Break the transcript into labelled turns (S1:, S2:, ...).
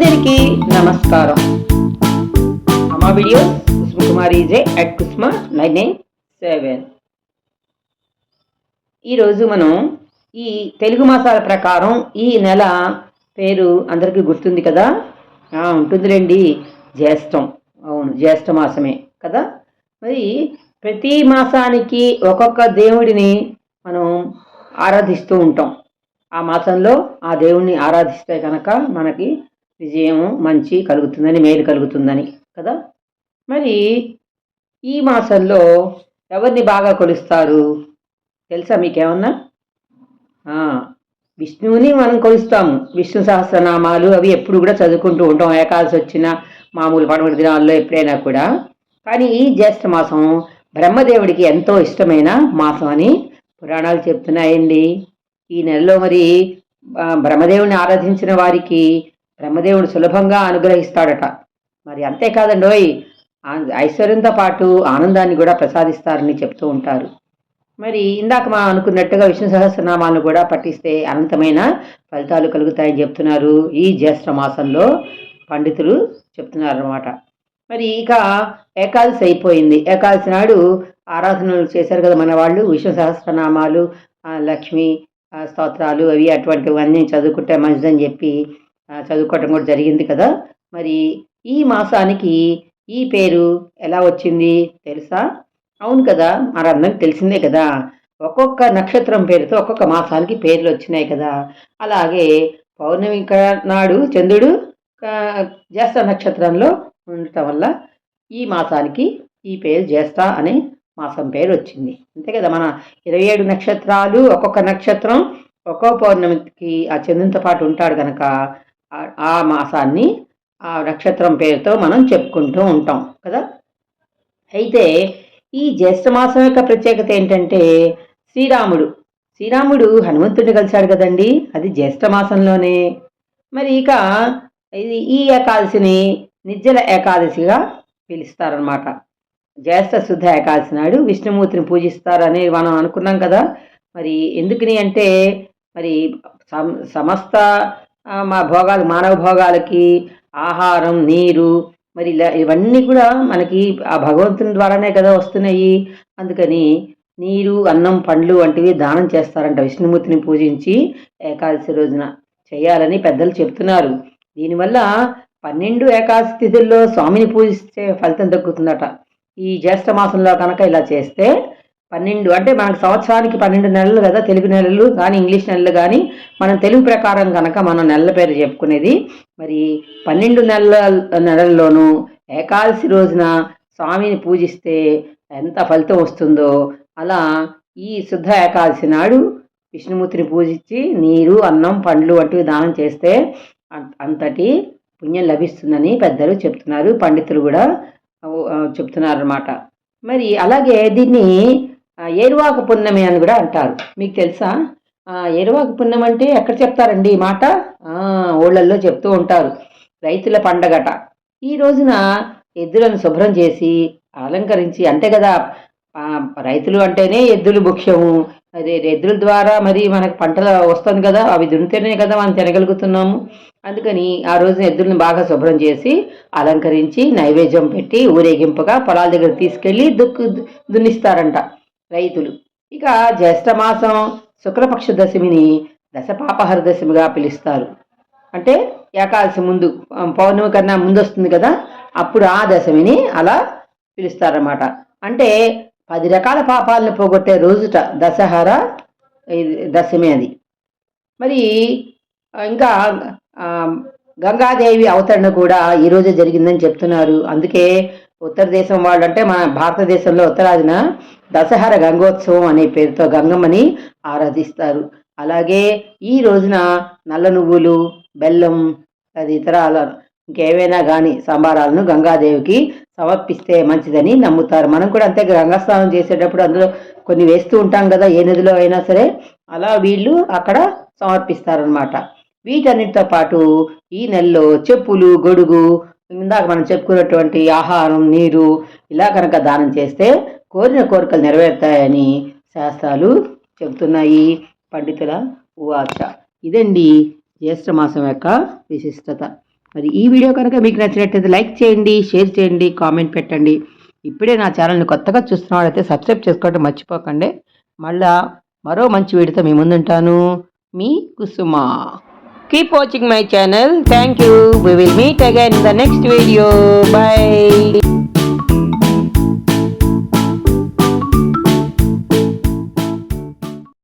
S1: అందరికీ నమస్కారం. అమ్మా video Kusuma Kumari J at Kusma nine nine seven. ఈరోజు మనం ఈ తెలుగు మాసాల ప్రకారం ఈ నెల పేరు అందరికీ గుర్తుంది కదా? ఉంటుంది ఉంటుందిలేండి. జ్యేష్టం. అవును జ్యేష్ఠ మాసమే కదా? మరి ప్రతి మాసానికి ఒక్కొక్క దేవుడిని మనం ఆరాధిస్తూ ఉంటాం. ఆ మాసంలో ఆ దేవుణ్ణి ఆరాధిస్తే కనుక మనకి విజయం మంచి కలుగుతుందని మేలు కలుగుతుందని కదా? మరి ఈ మాసంలో ఎవరిని బాగా కొలుస్తారు? తెలుసా మీకేమన్నా? విష్ణువుని మనం కొలుస్తాము. విష్ణు సహస్రనామాలు అవి ఎప్పుడు కూడా చదువుకుంటూ ఉంటాం. ఏకాదశి వచ్చిన మామూలు పడమటి దినాల్లో ఎప్పుడైనా కూడా. కానీ ఈ జ్యేష్ఠ మాసం బ్రహ్మదేవుడికి ఎంతో ఇష్టమైన మాసం అని పురాణాలు చెప్తున్నాయండి. ఈ నెలలో మరి బ్రహ్మదేవుని ఆరాధించిన వారికి బ్రహ్మదేవుడు సులభంగా అనుగ్రహిస్తాడట. మరి అంతేకాదండోయ్ ఐశ్వర్యంతో పాటు ఆనందాన్ని కూడా ప్రసాదిస్తారని చెప్తూ ఉంటారు. మరి ఇందాక మా అనుకున్నట్టుగా విష్ణు సహస్రనామాలను కూడా పఠిస్తే అనంతమైన ఫలితాలు కలుగుతాయని చెప్తున్నారు ఈ జ్యేష్ఠ మాసంలో పండితులు చెప్తున్నారు అన్నమాట మరి ఇక ఏకాదశి అయిపోయింది. ఏకాదశి నాడు ఆరాధనలు చేశారు కదా మన వాళ్ళు విష్ణు సహస్రనామాలు లక్ష్మి స్తోత్రాలు అవి అటువంటివన్నీ చదువుకుంటే మంచిదని చెప్పి చదువుకోవటం కూడా జరిగింది కదా. మరి ఈ మాసానికి ఈ పేరు ఎలా వచ్చింది తెలుసా? అవును కదా. మనందరికి తెలిసిందే కదా. ఒక్కొక్క నక్షత్రం పేరుతో ఒక్కొక్క మాసానికి పేర్లు వచ్చినాయి కదా. అలాగే పౌర్ణమి నాడు చంద్రుడు జ్యేష్ఠ నక్షత్రంలో ఉండటం వల్ల ఈ మాసానికి ఈ పేరు జ్యేష్ఠ అనే మాసం పేరు వచ్చింది. అంతే కదా మన ఇరవై ఏడు నక్షత్రాలు ఒక్కొక్క నక్షత్రం ఒక్కో పౌర్ణమికి ఆ చంద్రునితో పాటు ఉంటాడు కనుక ఆ- మాసాన్ని ఆ నక్షత్రం పేరుతో మనం చెప్పుకుంటూ ఉంటాం కదా? అయితే ఈ జ్యేష్ఠ మాసం యొక్క ప్రత్యేకత ఏంటంటే శ్రీరాముడు. శ్రీరాముడు హనుమంతుడిని కలిశాడు కదండి అది జ్యేష్ఠమాసంలోనే మరి ఇక ఇది ఈ ఏకాదశిని నిర్జల ఏకాదశిగా పిలుస్తారనమాట జ్యేష్ఠ శుద్ధ ఏకాదశి నాడు విష్ణుమూర్తిని పూజిస్తారని మనం అనుకున్నాం కదా. మరి ఎందుకని అంటే మరి సమస్త మా భోగాలు మానవ భోగాలకి ఆహారం నీరు మరి ఇలా ఇవన్నీ కూడా మనకి ఆ భగవంతుని ద్వారానే కదా వస్తున్నాయి. అందుకని నీరు అన్నం పండ్లు వంటివి దానం చేస్తారంట విష్ణుమూర్తిని పూజించి ఏకాదశి రోజున. చేయాలని పెద్దలు చెప్తున్నారు. దీనివల్ల పన్నెండు ఏకాదశి తిథుల్లో స్వామిని పూజిస్తే ఫలితం దక్కుతుందట. ఈ జ్యేష్ఠ మాసంలో కనుక ఇలా చేస్తే పన్నెండు. అంటే మనకు సంవత్సరానికి పన్నెండు నెలలు కదా తెలుగు నెలలు కానీ ఇంగ్లీష్ నెలలు కానీ మనం తెలుగు ప్రకారం కనుక మనం నెలల పేరు చెప్పుకునేది. మరి పన్నెండు నెలల నెలల్లోనూ ఏకాదశి రోజున స్వామిని పూజిస్తే ఎంత ఫలితం వస్తుందో అలా ఈ శుద్ధ ఏకాదశి నాడు విష్ణుమూర్తిని పూజించి నీరు అన్నం పండ్లు వంటివి దానం చేస్తే అంతటి పుణ్యం లభిస్తుందని పెద్దలు చెప్తున్నారు పండితులు కూడా చెప్తున్నారన్నమాట. మరి అలాగే దీన్ని ఏరువాకు పున్నమి అని కూడా అంటారు. మీకు తెలుసా? ఎరువాకు ఏరువాక పున్నమి అంటే ఎక్కడ చెప్తారండి ఈ మాట? ఊళ్ళల్లో చెప్తూ ఉంటారు. రైతుల పండగట. ఈ రోజున ఎద్దులను శుభ్రం చేసి అలంకరించి అంతే కదా రైతులు అంటేనే ఎద్దులు ముఖ్యము. అదే ఎద్దుల ద్వారా మరి మనకు పంటలు వస్తుంది కదా అవి దున్నితేనే కదా మనం తినగలుగుతున్నాము. అందుకని ఆ రోజున ఎద్దులను బాగా శుభ్రం చేసి అలంకరించి నైవేద్యం పెట్టి ఊరేగింపుగా పొలాల దగ్గర తీసుకెళ్ళి దుక్కు దున్నిస్తారంట. రైతులు. ఇక జ్యేష్ఠ మాసం శుక్లపక్ష దశమిని దశపాపహర దశమిగా పిలుస్తారు. అంటే ఏకాదశి ముందు పౌర్ణమి కన్నా ముందు వస్తుంది కదా అప్పుడు ఆ దశమిని అలా పిలుస్తారన్నమాట. అంటే పది రకాల పాపాలను పోగొట్టే రోజుట దశహర దశమి అది. మరి ఇంకా గంగాదేవి అవతరణ కూడా ఈరోజే జరిగిందని చెప్తున్నారు. అందుకే ఉత్తర దేశం వాళ్ళు అంటే మన భారతదేశంలో ఉత్తరాదిన దశహర గంగోత్సవం అనే పేరుతో గంగమ్మని ఆరాధిస్తారు. అలాగే ఈ రోజున నల్ల నువ్వులు బెల్లం తదితరాల ఇంకేవైనా కానీ సంబారాలను గంగాదేవికి సమర్పిస్తే మంచిదని నమ్ముతారు. మనం కూడా అంతే గంగాస్నానం చేసేటప్పుడు అందులో కొన్ని వేస్తూ ఉంటాం కదా ఏ నదిలో అయినా సరే అలా వీళ్ళు అక్కడ సమర్పిస్తారనమాట వీటన్నిటితో పాటు ఈ నెలలో చెప్పులు గొడుగు ఇందాక మనం చెప్పుకున్నటువంటి ఆహారం నీరు ఇలా కనుక దానం చేస్తే కోరిన కోరికలు నెరవేరుతాయని శాస్త్రాలు చెబుతున్నాయి. పండితుల ఉవాచ. ఇదండి జ్యేష్ఠ మాసం యొక్క విశిష్టత. మరి ఈ వీడియో కనుక మీకు నచ్చినట్లయితే లైక్ చేయండి షేర్ చేయండి కామెంట్ పెట్టండి. ఇప్పుడే నా ఛానల్ని కొత్తగా చూస్తున్న వాళ్ళైతే సబ్స్క్రైబ్ చేసుకోవడం మర్చిపోకండి. మళ్ళా మరో మంచి వీడియోతో మీ ముందుంటాను. మీ Kusuma. Keep watching my channel. Thank you. We will meet again in the next video. Bye.